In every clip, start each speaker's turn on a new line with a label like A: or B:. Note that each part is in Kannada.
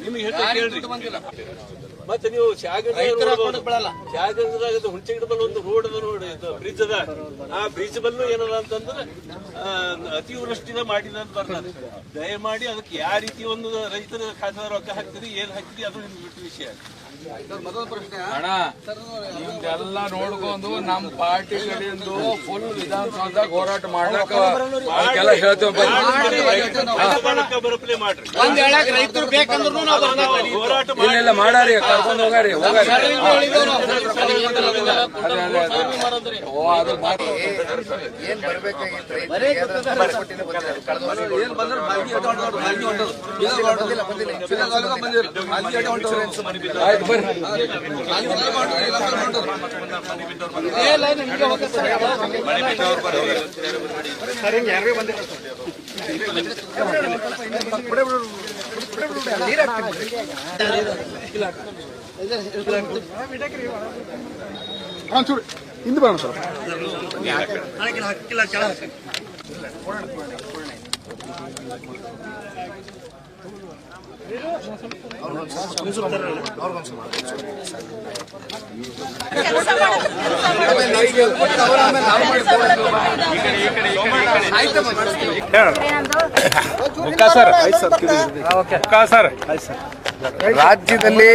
A: ನಿಮಗೆ ಮತ್ತೆ ನೀವು ತ್ಯಾಗದಾಗ ಹುಣಸೆ ಗಿಡ ಬಲ್ ಒಂದು ರೋಡ್ ಅದ ನೋಡಿ ಬ್ರಿಡ್ಜ್ ಅದ. ಆ ಬ್ರಿಡ್ಜ್ ಬಲ್ಲು ಏನದ ಅಂತಂದ್ರೆ ಅತಿವೃಷ್ಟಿನ ಮಾಡಿದ ಅಂತ ಬರ್ತದೆ ದಯಮಾಡಿ ಅದಕ್ಕೆ ಯಾವ ರೀತಿ ಒಂದು ರೈತರ ಖಾತೆ ರೊಕ್ಕ ಹಾಕ್ತೀರಿ ಏನ್ ಹಾಕ್ತೀರಿ ಅದು ನಿಮ್ಗೆ ಬಿಟ್ಟು ವಿಷಯ.
B: ಅಣ್ಣ ನಿಮ್ದೆಲ್ಲ ನೋಡ್ಕೊಂಡು ನಮ್ ಪಾರ್ಟಿ ಕಡೆಯಿಂದ ಫುಲ್ ವಿಧಾನಸೌಧದಾಗ ಹೋರಾಟ ಮಾಡ್ಲಕ್ಕ ಅದಕ್ಕೆಲ್ಲ ಹೇಳ್ತೇವೆ
A: ಮಾಡ್ರಿ.
C: ರೈತರು ಬೇಕಂದ್ರು ನಾವು
A: ಹೋರಾಟ
B: ಇಲ್ಲ ಇಲ್ಲ ಮಾಡಾರಿ ಕರ್ಕೊಂಡು ಹೋಗಾರಿ ಹೋಗಾರಿ
D: ಏನ್ ಬರ್ಬೇಕಾಗಿತ್ತು
C: ಸರ್.
E: ಒಂಚೂರು ಹಿಂದೆ ಬರೋಣ ಸರ್
D: ರಾಜ್ಯದಲ್ಲಿ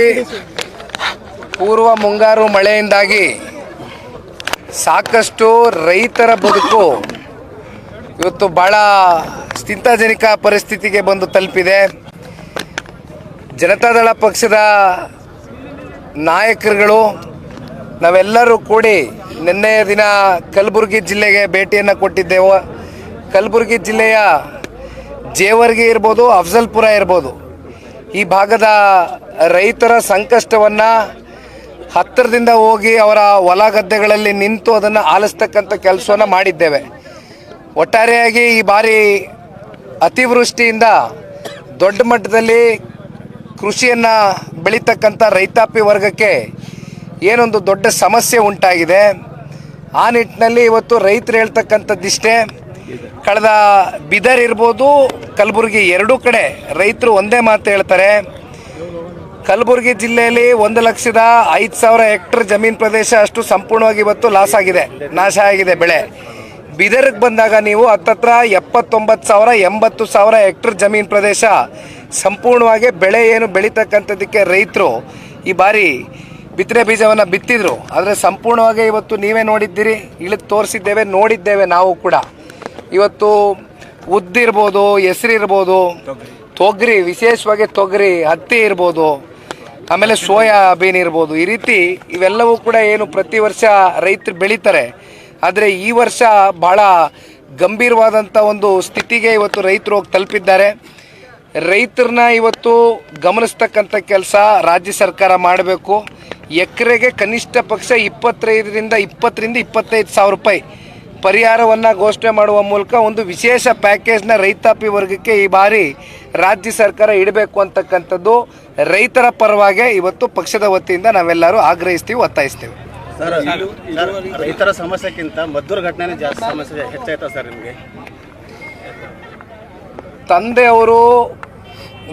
D: ಪೂರ್ವ ಮುಂಗಾರು ಮಳೆಯಿಂದಾಗಿ ಸಾಕಷ್ಟು ರೈತರ ಬದುಕು ಇವತ್ತು ಬಹಳ ಚಿಂತಾಜನಕ ಪರಿಸ್ಥಿತಿಗೆ ಬಂದು ತಲುಪಿದೆ. ಜನತಾದಳ ಪಕ್ಷದ ನಾಯಕರುಗಳು, ನಾವೆಲ್ಲರೂ ಕೂಡಿ ನಿನ್ನೆಯ ದಿನ ಕಲಬುರಗಿ ಜಿಲ್ಲೆಗೆ ಭೇಟಿಯನ್ನು ಕೊಟ್ಟಿದ್ದೆವು. ಕಲಬುರಗಿ ಜಿಲ್ಲೆಯ ಜೇವರ್ಗಿ ಇರ್ಬೋದು, ಅಫಜಲ್ಪುರ ಇರ್ಬೋದು, ಈ ಭಾಗದ ರೈತರ ಸಂಕಷ್ಟವನ್ನು ಹತ್ತಿರದಿಂದ ಹೋಗಿ ಅವರ ಹೊಲ ಗದ್ದೆಗಳಲ್ಲಿ ನಿಂತು ಅದನ್ನು ಆಲಿಸ್ತಕ್ಕಂಥ ಕೆಲಸವನ್ನು ಮಾಡಿದ್ದೇವೆ. ಒಟ್ಟಾರೆಯಾಗಿ ಈ ಬಾರಿ ಅತಿವೃಷ್ಟಿಯಿಂದ ದೊಡ್ಡ ಮಟ್ಟದಲ್ಲಿ ಕೃಷಿಯನ್ನು ಬೆಳೀತಕ್ಕಂಥ ರೈತಾಪಿ ವರ್ಗಕ್ಕೆ ಏನೊಂದು ದೊಡ್ಡ ಸಮಸ್ಯೆ ಉಂಟಾಗಿದೆ. ಆ ನಿಟ್ಟಿನಲ್ಲಿ ಇವತ್ತು ರೈತರು ಹೇಳ್ತಕ್ಕಂಥದ್ದಿಷ್ಟೇ ಕಳೆದ ಬಿದರ್ ಇರ್ಬೋದು, ಕಲಬುರಗಿ ಎರಡೂ ಕಡೆ ರೈತರು ಒಂದೇ ಮಾತು ಹೇಳ್ತಾರೆ. ಕಲಬುರಗಿ ಜಿಲ್ಲೆಯಲ್ಲಿ ಒಂದು ಲಕ್ಷದ ಐದು ಸಾವಿರ ಹೆಕ್ಟರ್ ಜಮೀನು ಪ್ರದೇಶ ಅಷ್ಟು ಸಂಪೂರ್ಣವಾಗಿ ಇವತ್ತು ಲಾಸ್ ಆಗಿದೆ, ನಾಶ ಆಗಿದೆ ಬೆಳೆ. ಬಿದರ್ಗೆ ಬಂದಾಗ ನೀವು ಹತ್ತತ್ರ ಎಪ್ಪತ್ತೊಂಬತ್ತು ಸಾವಿರ, ಎಂಬತ್ತು ಸಾವಿರ ಹೆಕ್ಟರ್ ಜಮೀನು ಪ್ರದೇಶ ಸಂಪೂರ್ಣವಾಗಿ ಬೆಳೆ ಏನು ಬೆಳೀತಕ್ಕಂಥದ್ದಕ್ಕೆ ರೈತರು ಈ ಬಾರಿ ಬಿತ್ತನೆ ಬೀಜವನ್ನು ಬಿತ್ತಿದ್ರು. ಆದರೆ ಸಂಪೂರ್ಣವಾಗಿ ಇವತ್ತು ನೀವೇ ನೋಡಿದ್ದೀರಿ, ಇಳಿದು ತೋರಿಸಿದ್ದೇವೆ, ನೋಡಿದ್ದೇವೆ ನಾವು ಕೂಡ. ಇವತ್ತು ಉದ್ದಿರ್ಬೋದು ಹೆಸರಿರ್ಬೋದು ತೊಗರಿ, ವಿಶೇಷವಾಗಿ ತೊಗರಿ, ಹತ್ತಿ ಇರ್ಬೋದು, ಆಮೇಲೆ ಸೋಯಾಬೀನ್ ಇರ್ಬೋದು. ಈ ರೀತಿ ಇವೆಲ್ಲವೂ ಕೂಡ ಏನು ಪ್ರತಿ ವರ್ಷ ರೈತರು ಬೆಳೀತಾರೆ. ಆದರೆ ಈ ವರ್ಷ ಭಾಳ ಗಂಭೀರವಾದಂಥ ಒಂದು ಸ್ಥಿತಿಗೆ ಇವತ್ತು ರೈತರು ಹೋಗಿ ತಲುಪಿದ್ದಾರೆ. ರೈತರನ್ನ ಇವತ್ತು ಗಮನಿಸ್ತಕ್ಕಂಥ ಕೆಲಸ ರಾಜ್ಯ ಸರ್ಕಾರ ಮಾಡಬೇಕು. ಎಕರೆಗೆ ಕನಿಷ್ಠ ಪಕ್ಷ ಇಪ್ಪತ್ತೈದರಿಂದ ಇಪ್ಪತ್ತರಿಂದ ಇಪ್ಪತ್ತೈದು ಸಾವಿರ ರೂಪಾಯಿ ಪರಿಹಾರವನ್ನು ಘೋಷಣೆ ಮಾಡುವ ಮೂಲಕ ಒಂದು ವಿಶೇಷ ಪ್ಯಾಕೇಜ್ನ ರೈತಾಪಿ ವರ್ಗಕ್ಕೆ ಈ ಬಾರಿ ರಾಜ್ಯ ಸರ್ಕಾರ ಇಡಬೇಕು ಅಂತಕ್ಕಂಥದ್ದು ರೈತರ ಪರವಾಗಿ ಇವತ್ತು ಪಕ್ಷದ ವತಿಯಿಂದ ನಾವೆಲ್ಲರೂ ಆಗ್ರಹಿಸ್ತೀವಿ ಒತ್ತಾಯಿಸ್ತೀವಿ.
F: ರೈತರ ಸಮಸ್ಯೆಗಿಂತ ಮದ್ದೂರು ಘಟನೆ ಜಾಸ್ತಿ ಸಮಸ್ಯೆ ಹೆಚ್ಚಾಯ್ತಾ ಸರ್ ನಿಮಗೆ?
D: ತಂದೆಯವರು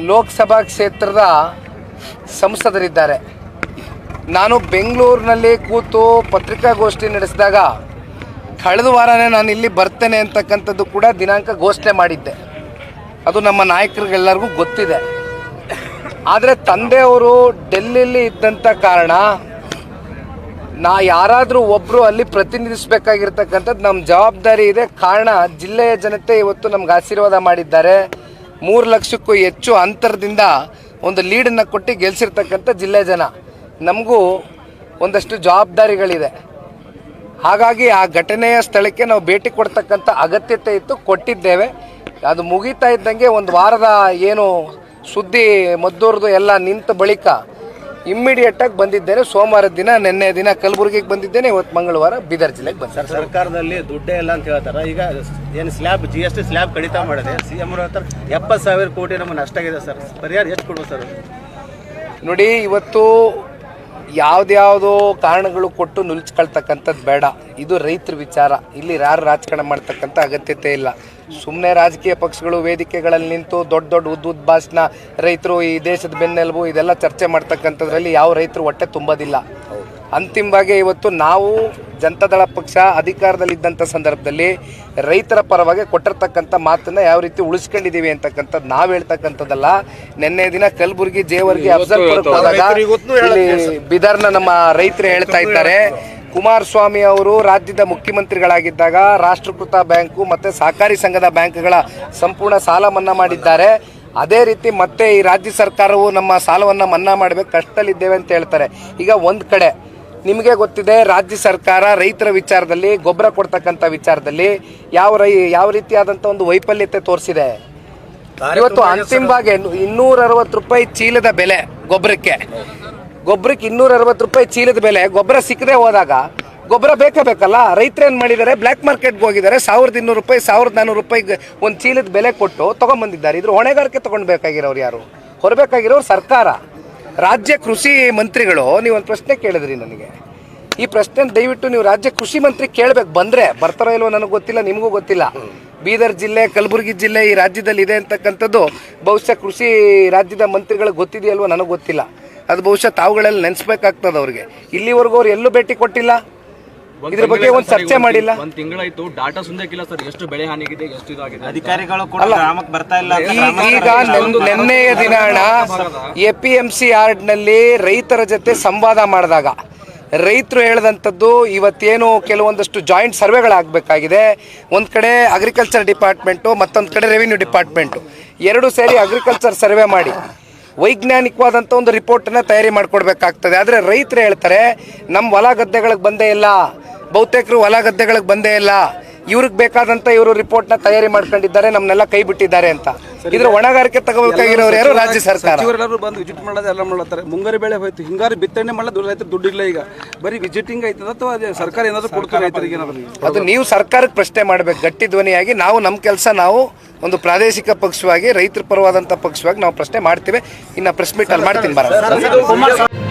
D: ಲೋಕಸಭಾ ಕ್ಷೇತ್ರದ ಸಂಸದರಿದ್ದಾರೆ. ನಾನು ಬೆಂಗಳೂರಿನಲ್ಲಿ ಕೂತು ಪತ್ರಿಕಾಗೋಷ್ಠಿ ನಡೆಸಿದಾಗ ಕಳೆದ ವಾರನೇ ನಾನು ಇಲ್ಲಿ ಬರ್ತೇನೆ ಅಂತಕ್ಕಂಥದ್ದು ಕೂಡ ದಿನಾಂಕ ಘೋಷಣೆ ಮಾಡಿದ್ದೆ. ಅದು ನಮ್ಮ ನಾಯಕರಿಗೆಲ್ಲರಿಗೂ ಗೊತ್ತಿದೆ. ಆದರೆ ತಂದೆಯವರು ಡೆಲ್ಲಿಲಿ ಇದ್ದಂಥ ಕಾರಣ ನಾ ಯಾರಾದರೂ ಒಬ್ಬರು ಅಲ್ಲಿ ಪ್ರತಿನಿಧಿಸಬೇಕಾಗಿರ್ತಕ್ಕಂಥದ್ದು ನಮ್ಮ ಜವಾಬ್ದಾರಿ ಇದೆ. ಕಾರಣ ಜಿಲ್ಲೆಯ ಜನತೆ ಇವತ್ತು ನಮ್ಗೆ ಆಶೀರ್ವಾದ ಮಾಡಿದ್ದಾರೆ. ಮೂರು ಲಕ್ಷಕ್ಕೂ ಹೆಚ್ಚು ಅಂತರದಿಂದ ಒಂದು ಲೀಡನ್ನು ಕೊಟ್ಟು ಗೆಲ್ಲಿಸಿರ್ತಕ್ಕಂಥ ಜಿಲ್ಲೆ ಜನ. ನಮಗೂ ಒಂದಷ್ಟು ಜವಾಬ್ದಾರಿಗಳಿದೆ. ಹಾಗಾಗಿ ಆ ಘಟನೆಯ ಸ್ಥಳಕ್ಕೆ ನಾವು ಭೇಟಿ ಕೊಡ್ತಕ್ಕಂಥ ಅಗತ್ಯತೆ ಇತ್ತು, ಕೊಟ್ಟಿದ್ದೇವೆ. ಅದು ಮುಗೀತಾ ಇದ್ದಂಗೆ ಒಂದು ವಾರದ ಏನು ಸುದ್ದಿ ಮದ್ದೂರ್ದು ಎಲ್ಲ ನಿಂತ ಬಳಿಕ ಇಮ್ಮಿಡಿಯೇಟಾಗಿ ಬಂದಿದ್ದೇನೆ. ಸೋಮವಾರ ದಿನ ನಿನ್ನೆ ದಿನ ಕಲಬುರಗಿಗೆ ಬಂದಿದ್ದೇನೆ. ಇವತ್ತು ಮಂಗಳವಾರ ಬೀದರ್ ಜಿಲ್ಲೆಗೆ ಬಂದ
F: ಸರ್ ಸರ್ಕಾರದಲ್ಲಿ ದುಡ್ಡೇ ಇಲ್ಲ ಅಂತ ಹೇಳ್ತಾರೆ? ಈಗ ಏನು slab G S T slab ಕಡಿತ ಮಾಡಿದೆ. ಸಿ ಎಂ ಹೇಳ್ತಾರೆ ಎಪ್ಪತ್ತು ಸಾವಿರ ಕೋಟಿ ನಮಗೆ ನಷ್ಟ ಆಗಿದೆ ಸರ್. ಪರಿಹಾರ ಎಷ್ಟು ಕೊಡುವ ಸರ್?
D: ನೋಡಿ ಇವತ್ತು ಯಾವ್ದ್ಯಾವುದೋ ಕಾರಣಗಳು ಕೊಟ್ಟು ನುಲ್ಚ್ಕೊಳ್ತಕ್ಕಂಥದ್ದು ಬೇಡ. ಇದು ರೈತರ ವಿಚಾರ. ಇಲ್ಲಿ ಯಾರು ರಾಜಕಾರಣ ಮಾಡ್ತಕ್ಕಂಥ ಅಗತ್ಯತೆ ಇಲ್ಲ. ಸುಮ್ಮನೆ ರಾಜಕೀಯ ಪಕ್ಷಗಳು ವೇದಿಕೆಗಳಲ್ಲಿ ನಿಂತು ದೊಡ್ಡ ದೊಡ್ಡ ಉದ್ದ ಭಾಷಣ ರೈತರು ಈ ದೇಶದ ಬೆನ್ನೆಲುಬು ಇದೆಲ್ಲ ಚರ್ಚೆ ಮಾಡ್ತಕ್ಕಂಥದ್ರಲ್ಲಿ ಯಾವ ರೈತರು ಹೊಟ್ಟೆ ತುಂಬೋದಿಲ್ಲ. ಅಂತಿಮವಾಗಿ ಇವತ್ತು ನಾವು ಜನತಾದಳ ಪಕ್ಷ ಅಧಿಕಾರದಲ್ಲಿದ್ದಂಥ ಸಂದರ್ಭದಲ್ಲಿ ರೈತರ ಪರವಾಗಿ ಕೊಟ್ಟಿರ್ತಕ್ಕಂಥ ಮಾತನ್ನು ಯಾವ ರೀತಿ ಉಳಿಸ್ಕೊಂಡಿದ್ದೀವಿ ಅಂತಕ್ಕಂಥದ್ದು ನಾವು ಹೇಳ್ತಕ್ಕಂಥದ್ದಲ್ಲ. ನಿನ್ನೆ ದಿನ ಕಲಬುರಗಿ ಜೇವರ್ಗಿ ಅಫ್ಜಲ್ಪುರಕ್ಕೆ ಹೋದಾಗ ಇಲ್ಲಿ ಬಿದರ್ನ ನಮ್ಮ ರೈತರು ಹೇಳ್ತಾ ಇದ್ದಾರೆ. ಕುಮಾರಸ್ವಾಮಿ ಅವರು ರಾಜ್ಯದ ಮುಖ್ಯಮಂತ್ರಿಗಳಾಗಿದ್ದಾಗ ರಾಷ್ಟ್ರೀಕೃತ ಬ್ಯಾಂಕು ಮತ್ತು ಸಹಕಾರಿ ಸಂಘದ ಬ್ಯಾಂಕ್ಗಳ ಸಂಪೂರ್ಣ ಸಾಲ ಮನ್ನಾ ಮಾಡಿದ್ದಾರೆ. ಅದೇ ರೀತಿ ಮತ್ತೆ ಈ ರಾಜ್ಯ ಸರ್ಕಾರವು ನಮ್ಮ ಸಾಲವನ್ನು ಮನ್ನಾ ಮಾಡಬೇಕು ಕಷ್ಟದಲ್ಲಿದ್ದೇವೆ ಅಂತ ಹೇಳ್ತಾರೆ. ಈಗ ಒಂದು ಕಡೆ ನಿಮಗೆ ಗೊತ್ತಿದೆ ರಾಜ್ಯ ಸರ್ಕಾರ ರೈತರ ವಿಚಾರದಲ್ಲಿ ಗೊಬ್ಬರ ಕೊಡ್ತಕ್ಕಂಥ ವಿಚಾರದಲ್ಲಿ ಯಾವ ರೈ ಯಾವ ರೀತಿಯಾದಂಥ ಒಂದು ವೈಫಲ್ಯತೆ ತೋರಿಸಿದೆ. ಇವತ್ತು ಅಂತಿಮವಾಗಿ ಇನ್ನೂರ ಅರವತ್ತು ರೂಪಾಯಿ ಚೀಲದ ಬೆಲೆ ಗೊಬ್ಬರಕ್ಕೆ. ಗೊಬ್ಬರಕ್ಕೆ ಇನ್ನೂರ ಅರವತ್ತು ರೂಪಾಯಿ ಚೀಲದ ಬೆಲೆ ಗೊಬ್ಬರ ಸಿಕ್ಕದೆ ಹೋದಾಗ ಗೊಬ್ಬರ ಬೇಕೇ ಬೇಕಲ್ಲ? ರೈತರು ಏನು ಮಾಡಿದ್ದಾರೆ? ಬ್ಲ್ಯಾಕ್ ಮಾರ್ಕೆಟ್ಗೆ ಹೋಗಿದ್ದಾರೆ. ಸಾವಿರದ ಇನ್ನೂರು ರೂಪಾಯಿ ಸಾವಿರದ ನಾನ್ನೂರು ರೂಪಾಯಿಗೆ ಒಂದು ಚೀಲದ ಬೆಲೆ ಕೊಟ್ಟು ತೊಗೊಂಬಂದಿದ್ದಾರೆ. ಇದ್ರ ಹೊಣೆಗಾರಿಕೆ ತೊಗೊಂಡ್ಬೇಕಾಗಿರೋರು ಯಾರು? ಹೊರಬೇಕಾಗಿರೋರು ಸರ್ಕಾರ. ರಾಜ್ಯ ಕೃಷಿ ಮಂತ್ರಿಗಳು, ನೀವು ಒಂದು ಪ್ರಶ್ನೆ ಕೇಳಿದ್ರಿ ನನಗೆ. ಈ ಪ್ರಶ್ನೆ ದಯವಿಟ್ಟು ನೀವು ರಾಜ್ಯ ಕೃಷಿ ಮಂತ್ರಿ ಕೇಳಬೇಕು. ಬಂದ್ರೆ ಬರ್ತಾರೋ ಇಲ್ವೋ ನನಗೆ ಗೊತ್ತಿಲ್ಲ, ನಿಮಗೂ ಗೊತ್ತಿಲ್ಲ. ಬೀದರ್ ಜಿಲ್ಲೆ, ಕಲಬುರಗಿ ಜಿಲ್ಲೆ ಈ ರಾಜ್ಯದಲ್ಲಿ ಇದೆ ಅಂತಕ್ಕಂಥದ್ದು ಬಹುಶಃ ಕೃಷಿ ರಾಜ್ಯದ ಮಂತ್ರಿಗಳಿಗೆ ಗೊತ್ತಿದೆಯಲ್ವೋ ನನಗೆ ಗೊತ್ತಿಲ್ಲ. ಅದು ಬಹುಶಃ ತಾವುಗಳಲ್ಲಿ ನೆನೆಸ್ಬೇಕಾಗ್ತದೆ ಅವ್ರಿಗೆ. ಇಲ್ಲಿವರೆಗೂ ಅವ್ರು ಎಲ್ಲೂ ಭೇಟಿ ಕೊಟ್ಟಿಲ್ಲ. ಇದ್ರ ಬಗ್ಗೆ ಒಂದು ಚರ್ಚೆ ಮಾಡಿಲ್ಲ.
G: ಒಂದ್ ತಿಂಗಳಾಯ್ತು ಡಾಟಾ ಸುಂದಕ್ಕಿಲ್ಲ ಸರ್ ಎಷ್ಟು ಬೆಳೆ ಹಾನಿಗಿದೆ ಎಷ್ಟು ಇದಾಗಿದೆ
F: ಅಧಿಕಾರಿಗಳು ಕೂಡ ಗ್ರಾಮಕ್ಕೆ ಬರ್ತಾ ಇಲ್ಲ
D: ಈಗ ನೆನ್- ನೆನ್ನೆಯ ದಿನ ಅಣ್ಣ ಎ ಪಿ ಎಂ ಸಿ ನಲ್ಲಿ ರೈತರ ಜೊತೆ ಸಂವಾದ ಮಾಡಿದಾಗ ರೈತರು ಹೇಳಿದಂಥದ್ದು ಇವತ್ತೇನು ಕೆಲವೊಂದಷ್ಟು ಜಾಯಿಂಟ್ ಸರ್ವೆಗಳಾಗಬೇಕಾಗಿದೆ. ಒಂದು ಕಡೆ ಅಗ್ರಿಕಲ್ಚರ್ ಡಿಪಾರ್ಟ್ಮೆಂಟು ಮತ್ತೊಂದು ಕಡೆ ರೆವಿನ್ಯೂ ಡಿಪಾರ್ಟ್ಮೆಂಟು ಎರಡು ಸೇರಿ ಅಗ್ರಿಕಲ್ಚರ್ ಸರ್ವೆ ಮಾಡಿ ವೈಜ್ಞಾನಿಕವಾದಂಥ ಒಂದು ರಿಪೋರ್ಟನ್ನು ತಯಾರಿ ಮಾಡಿಕೊಡ್ಬೇಕಾಗ್ತದೆ. ಆದರೆ ರೈತರು ಹೇಳ್ತಾರೆ ನಮ್ಮ ಹೊಲ ಗದ್ದೆಗಳಿಗೆ ಬಂದೇ ಇಲ್ಲ. ಬಹುತೇಕರು ಹೊಲ ಗದ್ದೆಗಳಿಗೆ ಬಂದೇ ಇಲ್ಲ ಇವ್ರಿಗೆ ಬೇಕಾದಂತ ಇವರು ರಿಪೋರ್ಟ್ನ ತಯಾರಿ ಮಾಡ್ಕೊಂಡಿದ್ದಾರೆ ನಮ್ಮನ್ನೆಲ್ಲ ಕೈ ಬಿಟ್ಟಿದ್ದಾರೆ ಅಂತ ಇದ್ರ ಹೊಣೆಗಾರಿಕೆ ತಗೋಬೇಕಾಗಿರೋರು ಯಾರು ರಾಜ್ಯ ಸರ್ಕಾರ
H: ಇವರೆಲ್ಲರೂ ಬಂದು ವಿಜಿಟ್ ಮಾಡೋದು ಎಲ್ಲ ಮಾಡ್ತಾರೆ ಮುಂಗಾರು ಬೆಳೆ ಹೋಯ್ತು ಹಿಂಗಾರು ಬಿತ್ತನೆ ಮಾಡೋದು ರೈತರು ದುಡ್ಡಿಲ್ಲ ಈಗ ಬರೀ ವಿಜಿಟಿಂಗ್ ಆಯ್ತದ ಅಥವಾ ಅದೇ ಸರ್ಕಾರ ಏನಾದರೂ ಕೊಡ್ತಾರೆ ರೈತರಿಗೆ ಏನಾದ್ರು
D: ಅದು ನೀವು ಸರ್ಕಾರಕ್ಕೆ ಪ್ರಶ್ನೆ ಮಾಡಬೇಕು ಗಟ್ಟಿ ಧ್ವನಿಯಾಗಿ ನಾವು ನಮ್ಮ ಕೆಲಸ ನಾವು ಒಂದು ಪ್ರಾದೇಶಿಕ ಪಕ್ಷವಾಗಿ ರೈತರ ಪರವಾದಂಥ ಪಕ್ಷವಾಗಿ ನಾವು ಪ್ರಶ್ನೆ ಮಾಡ್ತೀವಿ ಇನ್ನು ಪ್ರೆಸ್ ಮೀಟ್ ಅಲ್ಲಿ ಮಾಡ್ತೀನಿ ಬರ